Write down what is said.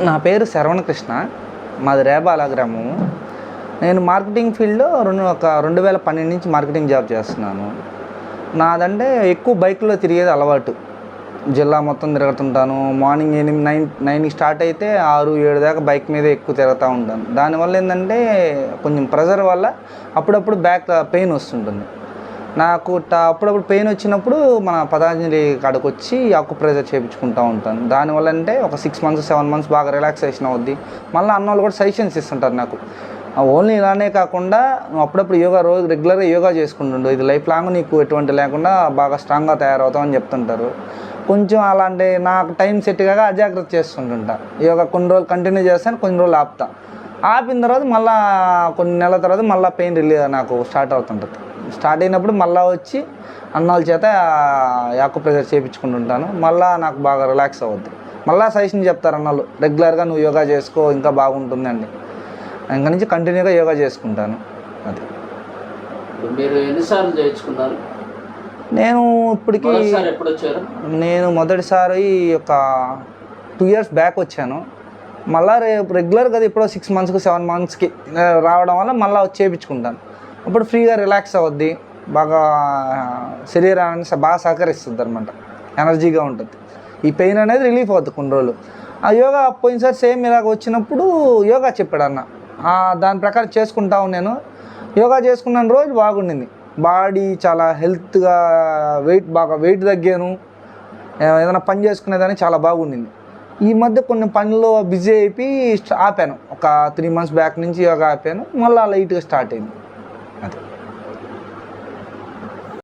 నా పేరు శరవణకృష్ణ. మాది రేబాల గ్రామం. నేను మార్కెటింగ్ ఫీల్డ్లో రెండు ఒక రెండు వేల పన్నెండు నుంచి మార్కెటింగ్ జాబ్ చేస్తున్నాను. నాదంటే ఎక్కువ బైక్లో తిరిగేది అలవాటు. జిల్లా మొత్తం తిరుగుతుంటాను. మార్నింగ్ ఎనిమిది నైన్ నైన్కి స్టార్ట్ అయితే ఆరు ఏడు దాకా బైక్ మీద ఎక్కువ తిరుగుతూ ఉంటాను. దానివల్ల ఏంటంటే కొంచెం ప్రెజర్ వల్ల అప్పుడప్పుడు బ్యాక్ పెయిన్ వస్తుంటుంది. నాకు అప్పుడప్పుడు పెయిన్ వచ్చినప్పుడు మన పతాంజలి కాడకు వచ్చి అక్కు ప్రెజర్ చేయించుకుంటూ ఉంటాను. దానివల్ల అంటే ఒక సిక్స్ మంత్స్ సెవెన్ మంత్స్ బాగా రిలాక్సేషన్ అవుద్ది. మళ్ళీ అన్న వాళ్ళు కూడా సజెషన్స్ ఇస్తుంటారు నాకు. ఓన్లీ ఇలానే కాకుండా నువ్వు అప్పుడప్పుడు యోగా రోజు రెగ్యులర్గా యోగా చేసుకుంటుండు ఇది లైఫ్ లాంగ్ నీకు ఎటువంటి లేకుండా బాగా స్ట్రాంగ్గా తయారవుతావు అని చెప్తుంటారు. కొంచెం అలాంటి నాకు టైం సెట్ కాగా అజాగ్రత్త చేస్తుంటుంటా. యోగా కొన్ని రోజులు కంటిన్యూ చేస్తాను కొన్ని రోజులు ఆపుతా. ఆపిన తర్వాత మళ్ళా కొన్ని నెలల తర్వాత మళ్ళీ పెయిన్ రిలీవ్ నాకు స్టార్ట్ అవుతుంటుంది. స్టార్ట్ అయినప్పుడు మళ్ళీ వచ్చి అన్నాళ్ళ చేత యాకు ప్రెజర్ చేయించుకుంటుంటాను మళ్ళీ నాకు బాగా రిలాక్స్ అవుద్ది. మళ్ళీ సజెషన్ చెప్తారు అన్నాళ్ళు రెగ్యులర్గా నువ్వు యోగా చేసుకో ఇంకా బాగుంటుంది అండి ఇంకా నుంచి కంటిన్యూగా యోగా చేసుకుంటాను. అది. ఇప్పుడు మీరు ఎన్నిసార్లు చేయించుకున్నారు? నేను ఇప్పటికి నేను మొదటిసారి ఒక టూ ఇయర్స్ బ్యాక్ వచ్చాను. మళ్ళీ రేపు రెగ్యులర్గా ఎప్పుడో సిక్స్ మంత్స్కి సెవెన్ మంత్స్కి రావడం వల్ల మళ్ళీ వచ్చి చేయించుకుంటాను అప్పుడు ఫ్రీగా రిలాక్స్ అవుద్ది బాగా శరీరాన్ని బాగా సహకరిస్తుంది అనమాట ఎనర్జీగా ఉంటుంది. ఈ పెయిన్ అనేది రిలీఫ్ అవుతుంది కొన్ని రోజులు. ఆ యోగా పోయినసారి సేమ్ ఇలాగ వచ్చినప్పుడు యోగా చెప్పాడు అన్న. దాని ప్రకారం చేసుకుంటాను నేను యోగా చేసుకున్న రోజు బాగుండింది. బాడీ చాలా హెల్త్గా వెయిట్ బాగా వెయిట్ తగ్గాను. ఏదైనా పని చేసుకునేదాన్ని చాలా బాగుండింది. ఈ మధ్య కొన్ని పనుల్లో బిజీ అయిపోయి స్ట- ఆపాను. ఒక త్రీ మంత్స్ బ్యాక్ నుంచి యోగా ఆపాను. మళ్ళీ లైట్గా స్టార్ట్ అయింది. 啊